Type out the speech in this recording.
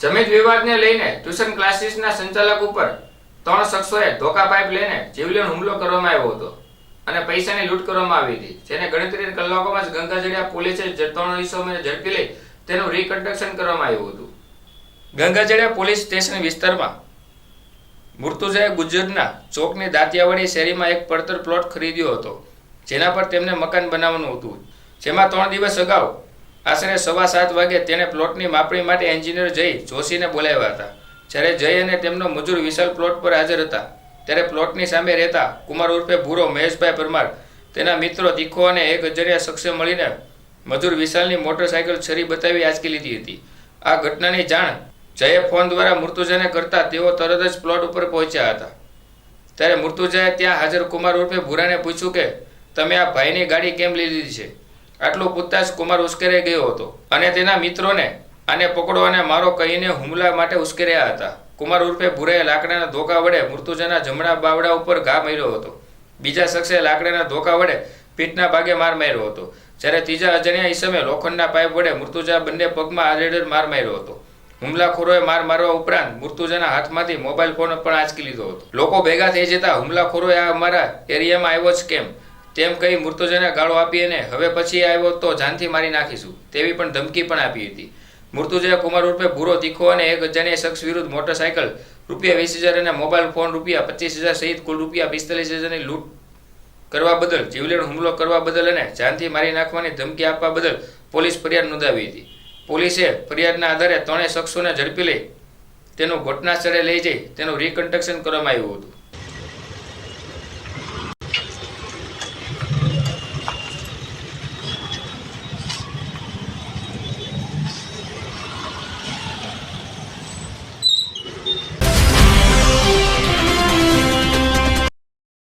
જમીન વિવાદને લઈને ટ્યુશન ક્લાસીસના સંચાલક ઉપર ત્રણ શખ્સોએ ધોકા પાઇપ લઈને જીવલેણ હુમલો કરવામાં આવ્યો હતો અને પૈસાની લૂંટ કરવામાં આવી હતી, જેને ગણતરી કલાકોમાં જ ગંગાજળિયા પોલીસે ત્રણ ઇસમોને ઝડપી લઈ તેનું રિકન્ડક્શન કરવામાં આવ્યું હતું. ગંગાજળિયા પોલીસ સ્ટેશન વિસ્તારમાં મુર્તુજાએ ગુજરના ચોકની દાંતિયાવાડી શેરીમાં એક પડતર પ્લોટ ખરીદ્યો હતો, જેના પર તેમને મકાન બનાવવાનું હતું. જેમાં ત્રણ દિવસ અગાઉ આશરે સવા સાત વાગે તેણે પ્લોટની માપણી માટે એન્જિનિયર જય જોશીને બોલાવ્યા હતા. જ્યારે જય અને તેમનો મજૂર વિશાલ પ્લોટ પર હાજર હતા. ત્યારે પ્લોટની સામે રહેતા કુમાર ઉર્ફે ભૂરો મહેશભાઈ પરમાર, તેના મિત્રો તીખો અને એક અજરિયા શખ્સે મળીને મજૂર વિશાલની મોટરસાયકલ છરી બતાવી આંચકી લીધી હતી. આ ઘટનાની જાણ જયે ફોન દ્વારા મૃત્યુજાને કરતા તેઓ તરત જ પ્લોટ ઉપર પહોંચ્યા હતા. ત્યારે મૃત્યુજાએ ત્યાં હાજર કુમાર ઉર્ફે ભૂરાને પૂછ્યું કે, તમે આ ભાઈની ગાડી કેમ લીધી છે? આટલું જ કુમાર ઉશ્કેરાઈ ગયો હતો. અને તેના મિત્રોને આને પકડો અને મારો કહીને હુમલા માટે ઉશ્કેર્યા હતા. કુમાર ઉર્ફે ભૂરાએ લાકડાના ધોકા વડે મૃત્યુજાના જમણા બાવડા ઉપર ઘા માર્યો હતો. બીજા શખ્સે લાકડાના ધોકા વડે પીઠના ભાગે માર માર્યો હતો. જ્યારે ત્રીજા અજાણ્યા ઈસમે લોખંડના પાઇપ વડે મૃત્યુજા બંને પગમાં આડેડર માર માર્યો હતો. હુમલાખોરોએ માર મારવા ઉપરાંત મૃત્યુજાના હાથમાંથી મોબાઈલ ફોન પણ આંચકી લીધો હતો. લોકો ભેગા થઈ જતા હુમલાખોરોએ આ અમારા એરિયામાં આવ્યો જ કેમ? તેમ કહી મૃત્યુજાને ગાળો આપી અને હવે પછી આવ્યો તો જાનથી મારી નાખીશું. તેવી પણ ધમકી પણ આપી હતી. મૃત્યુજય કુમાર ઉર્ફે ભૂરો, તીખો અને એક અજાણ્યા શખ્સ વિરુદ્ધ મોટરસાયકલ રૂપિયા વીસ હજાર અને મોબાઈલ ફોન રૂપિયા પચીસ હજાર સહિત કુલ રૂપિયા પિસ્તાલીસ હજારની લૂંટ કરવા બદલ, જીવલેણ હુમલો કરવા બદલ અને જાનથી મારી નાખવાની ધમકી આપવા બદલ પોલીસ ફરિયાદ નોંધાવી હતી. પોલીસે ફરિયાદના આધારે ત્રણેય શખ્સોને ઝડપી લઈ તેનું ઘટના સ્થળે લઈ જઈ તેનું રિકન્સ્ટ્રક્શન કરવામાં આવ્યું હતું.